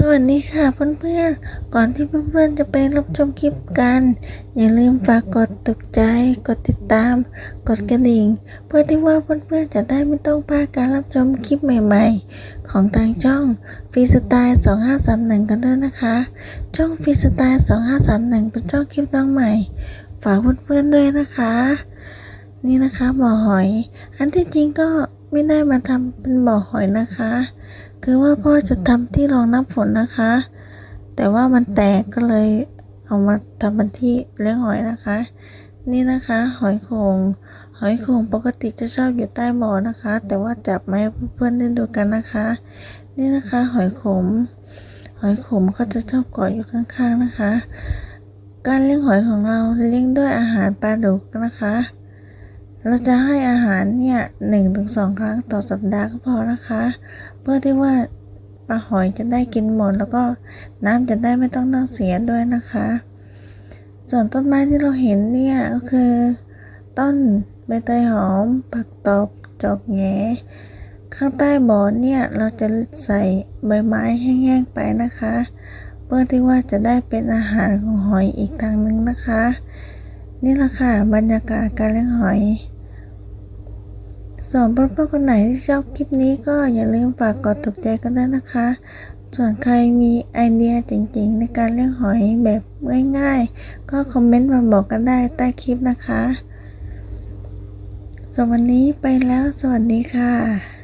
สวัสดีค่ะเพื่อนๆ ก่อนที่เพื่อนๆจะไปรับชมคลิปกัน อย่าลืมฝากกดตกใจ กดติดตาม กดกระดิ่ง เพื่อที่ว่าเพื่อนๆจะได้ไม่ต้องพลาดการรับชมคลิปใหม่ๆ ของทางช่องฟรีสไตล์2531 กันด้วยนะคะ ช่องฟรีสไตล์2531 เป็นช่องคลิปน้องใหม่ ฝากเพื่อนๆด้วยนะคะ นี่นะคะบ่อหอย อันที่จริงก็ ไม่ได้มาทำเป็นบ่อหอยนะคะ คือว่าพ่อจะทำที่รองน้ำฝนนะคะ แต่ว่ามันแตกก็เลยเอามาทำเป็นที่เลี้ยงหอยนะคะ นี่นะคะ หอยโขงหอยโขงปกติจะชอบอยู่ใต้บ่อนะคะ แต่ว่าจับมาให้เพื่อนๆได้ดูกันนะคะ นี่นะคะ หอยขม หอยขมเขาจะชอบเกาะอยู่ข้างๆนะคะ การเลี้ยงหอยของเราเลี้ยงด้วยอาหารปลาดุกนะคะ เราจะให้อาหารเนี่ยหนึ่งถึงสองครั้งต่อสัปดาห์ก็พอนะคะ เพื่อที่ว่าปลาหอยจะได้กินหมด แล้วก็น้ำจะได้ไม่ต้องต้องเสียด้วยนะคะ ส่วนต้นไม้ที่เราเห็นเนี่ยก็คือ ต้นใบเตยหอม ผักตบจอกแงข้างใต้บ่อเนี่ยเราจะใส่ใบไม้แห้งๆไปนะคะ เพื่อที่ว่าจะได้เป็นอาหารของหอยอีกทางหนึ่งนะคะ นี่แหละค่ะบรรยากาศการเลี้ยงหอย ส่วนเพื่อนๆคนไหนที่ชอบคลิปนี้ก็อย่าลืมฝากกดถูกใจกันด้วยนะคะ ส่วนใครมีไอเดียจริงๆ ในการเลี้ยงหอยแบบง่ายๆ ก็คอมเมนต์มาบอกกันได้ใต้คลิปนะคะส่วนวันนี้ไปแล้วสวัสดีค่ะ